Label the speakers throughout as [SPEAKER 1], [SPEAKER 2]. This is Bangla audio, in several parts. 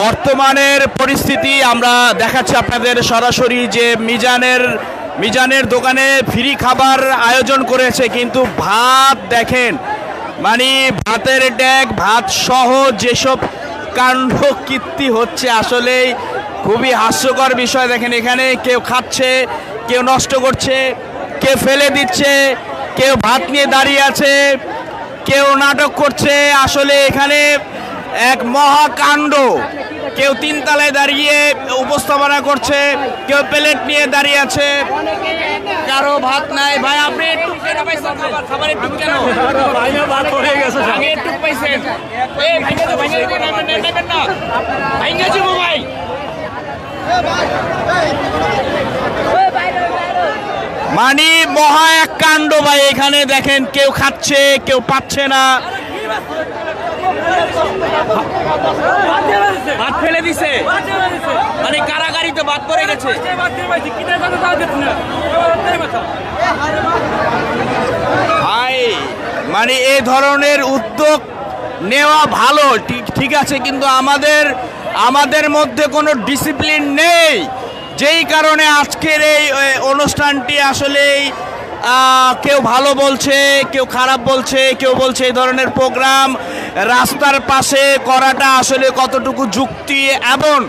[SPEAKER 1] বর্তমানের পরিস্থিতি আমরা দেখাচ্ছি আপনাদের সরাসরি যে মিজানের মিজানের দোকানে ফ্রি খাবার আয়োজন করেছে, কিন্তু ভাত দেখেন মানে ভাতের ড্যাগ ভাত সহ যেসব কাণ্ড কীর্তি হচ্ছে, আসলেই খুবই হাস্যকর বিষয়। দেখেন এখানে কেউ খাচ্ছে, কেউ নষ্ট করছে, কেউ ফেলে দিচ্ছে, কেউ ভাত নিয়ে দাঁড়িয়ে আছে, কেউ নাটক করছে, আসলে এখানে এক মহাকাণ্ড। কেউ তিনতলায় দাঁড়িয়ে উপস্থাপনা করছে কেউ প্লেট নিয়ে দাঁড়িয়ে আছে। কারও ভাত নাই। ভাই আপনি একটু কেন পাইছেন খাবার? একটু কেন? আগে একটু পাইছেন। এই ভাইঙ্গা তো ভাইঙ্গা তো নেবেন না, নেবেন না। ভাইঙ্গা ভাই। মানে মহা এক কাণ্ড ভাই এখানে দেখেন কেউ খাচ্ছে কেউ পাচ্ছে না। ভাত ফেলে দিছে। মানে কারাগারিতে ভাত পড়ে গেছে। মানে এই ধরনের উদ্যোগ নেওয়া ভালো ঠিক আছে কিন্তু আমাদের আমাদের মধ্যে কোনো ডিসিপ্লিন নেই। যেই কারণে আজকের এই অনুষ্ঠানটি আসলেই আহ, কেউ ভালো বলছে, কেউ খারাপ বলছে, কেউ বলছে এই ধরনের প্রোগ্রাম রাস্তার পাশে করাটা আসলে কতটুকু যুক্তি এমন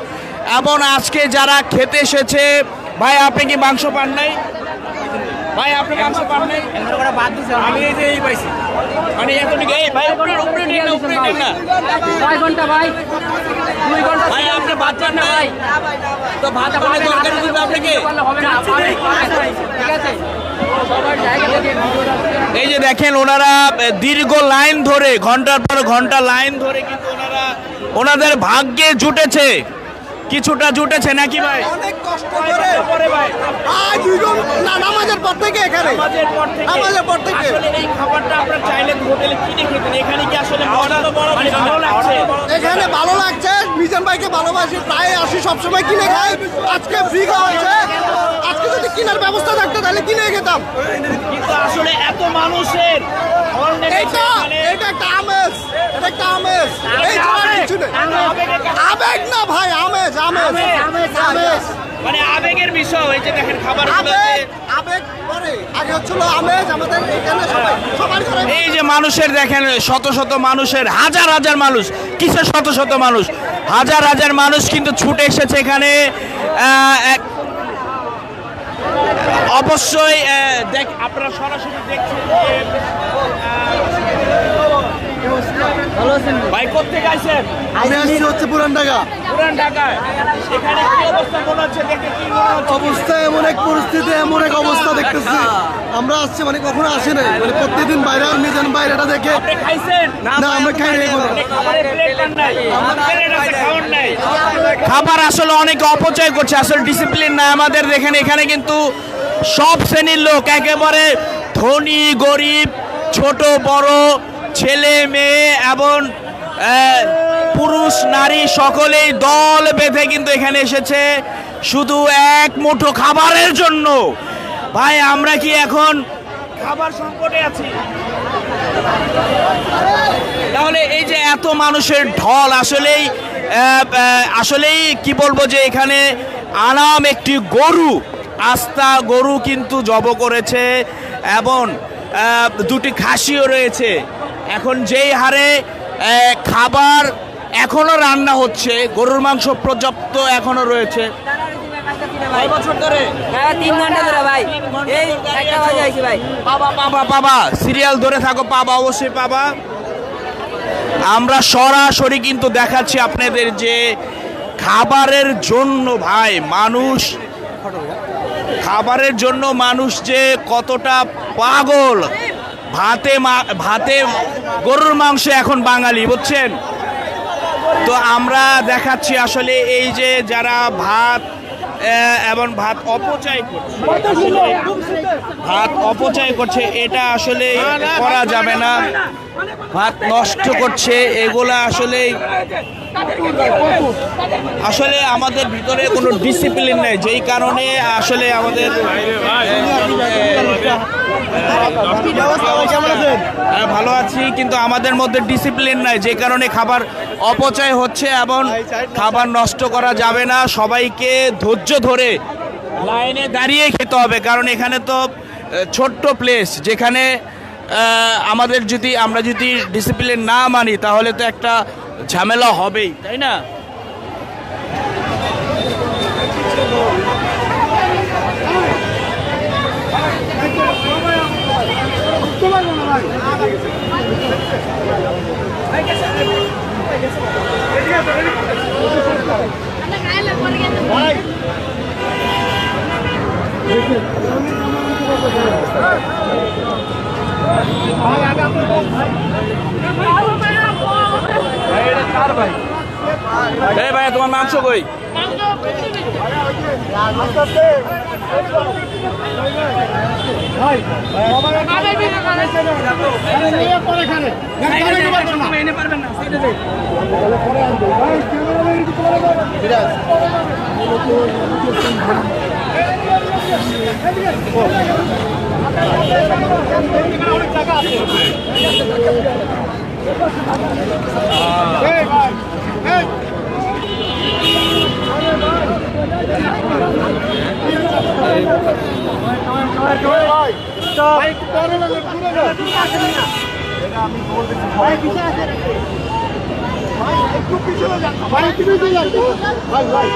[SPEAKER 1] এমন আজকে যারা খেতে এসেছে, ভাই আপনি কি মাংস পান নাই? ভাই আপনি মাংস পান নাই আমি এই যে এই পাইছি মানে এই ভাই উপরে উপরে নিন না উপরে নিন না
[SPEAKER 2] কয় ঘণ্টা ভাই দুই ঘণ্টা
[SPEAKER 1] ভাই আপনি ভাত পান না
[SPEAKER 2] ভাই
[SPEAKER 1] তো ভাত আপনার দরকার দিবে আপনাকে
[SPEAKER 2] হবে না ঠিক আছে
[SPEAKER 1] এই যে দেখেন ওনারা দীর্ঘ লাইন ধরে ঘণ্টার পর ঘণ্টা লাইন ধরে কিন্তু ওনারা ওনাদের ভাগ্যে জুটেছে কিছুটা জুটেছে নাকি ভাই
[SPEAKER 3] অনেক কষ্ট করে
[SPEAKER 1] ভাই
[SPEAKER 3] আজ দুজন না নামাজের পর থেকে এখানে?
[SPEAKER 1] নামাজের পর থেকে। এই খাবারটা আপনারা চাইলে হোটেলে কিনে খেতেন। এখানে কি আসলে ভালো লাগছে।
[SPEAKER 3] এখানে ভালো লাগছে। মিজান ভাইকে ভালোবাসি প্রায় আসি সবসময় কিনে খাই। আজকে ফ্রি খাওয়াচ্ছে আজকে যদি কেনার ব্যবস্থা থাকতো তাহলে কিনে খেতাম।
[SPEAKER 1] কিন্তু আসলে এত মানুষের
[SPEAKER 3] এটা
[SPEAKER 1] মানে
[SPEAKER 3] এটা একটা আমেজ। এটা একটা আমেজ। এই কিছু নেই। আবেগ না ভাই আমেজ আমেজ আমেজ। আমেজ।
[SPEAKER 1] মানে আবেগের বিষয় এই যে দেখেন খাবার
[SPEAKER 3] আবেগ আবেগ পরে। আগে হচ্ছিল আমেজ আমাদের এখানে সবাই সবার ঘরে
[SPEAKER 1] এই যে মানুষের দেখেন শত শত মানুষের হাজার হাজার মানুষ কিসের শত শত মানুষ? হাজার হাজার মানুষ কিন্তু ছুটে এসেছে এখানে এক- অবশ্যই দেখ আপনারা সরাসরি দেখছেন ভাই কোথেকে আইছেন?
[SPEAKER 3] আমি আসছি হচ্ছে পুরান ঢাকা।
[SPEAKER 1] পুরান ঢাকায়। এখানে কি অবস্থা? মনে হচ্ছে দেখে কি মনে হচ্ছে?
[SPEAKER 3] অবস্থা এমন এক পরিস্থিতি এমন এক অবস্থা দেখতেছি। আমরা আসছি মানে কখনো আসি নাই। মানে প্রত্যেকদিন বাইরে আর মিজান বাইরেটা দেখে না আমরা খাই নাই
[SPEAKER 1] খাবার আসলে অনেকে অপচয় করছে আসলে ডিসিপ্লিন নাই আমাদের। দেখেন এখানে কিন্তু সব শ্রেণির লোক একেবারে ধনী গরিব ছোট বড় ছেলে মেয়ে এবং পুরুষ, নারী সকলেই দল বেঁধে কিন্তু এখানে এসেছে। শুধু এক মুঠো খাবারের জন্য। ভাই, আমরা কি এখন খাবার সংকটে আছি? তাহলে এই যে এত মানুষের ঢল, আসলেই আসলেই কি বলব যে এখানে আনাম একটি গরু, আস্তা গরু কিন্তু জব করেছে এবং দুটি খাসিও রয়েছে। এখন যেই হারে খাবার এখনও রান্না হচ্ছে গরুর মাংস পর্যাপ্ত এখনও রয়েছে। পাবা সিরিয়াল ধরে থাকো পাবা অবশ্যই পাবা। আমরা সরাসরি কিন্তু দেখাচ্ছি আপনাদের যে খাবারের জন্য ভাই মানুষ খাবারের জন্য মানুষ যে কতটা পাগল। ভাতে ভাতে গরুর মাংস এখন বাঙালি বুঝছেন? তো আমরা দেখাচ্ছি আসলে এই যে যারা ভাত এবং ভাত অপচয় করছে ভাত অপচয় করছে, এটা আসলে করা যাবে না। ভাত নষ্ট করছে, এগুলা আসলে আসলে আমাদের ভিতরে কোনো ডিসিপ্লিন নেই, যেই কারণে আসলে আমাদের ভালো আছি, কিন্তু আমাদের মধ্যে ডিসিপ্লিন নাই, যে কারণে খাবার অপচয় হচ্ছে এবং খাবার নষ্ট করা যাবে না। সবাইকে ধৈর্য ধরে লাইনে দাঁড়িয়ে খেতে হবে, কারণ এখানে তো ছোট্ট প্লেস যেখানে আমাদের যদি, আমরা যদি ডিসিপ্লিন না মানি, তাহলে তো একটা ঝামেলা হবেই, তাই না? ভাই তোমার মাংস কই?
[SPEAKER 2] টাকা আছে Hayır bir tane çok güzel olacak. Hayır, çok güzel olacak. Hayır, hayır.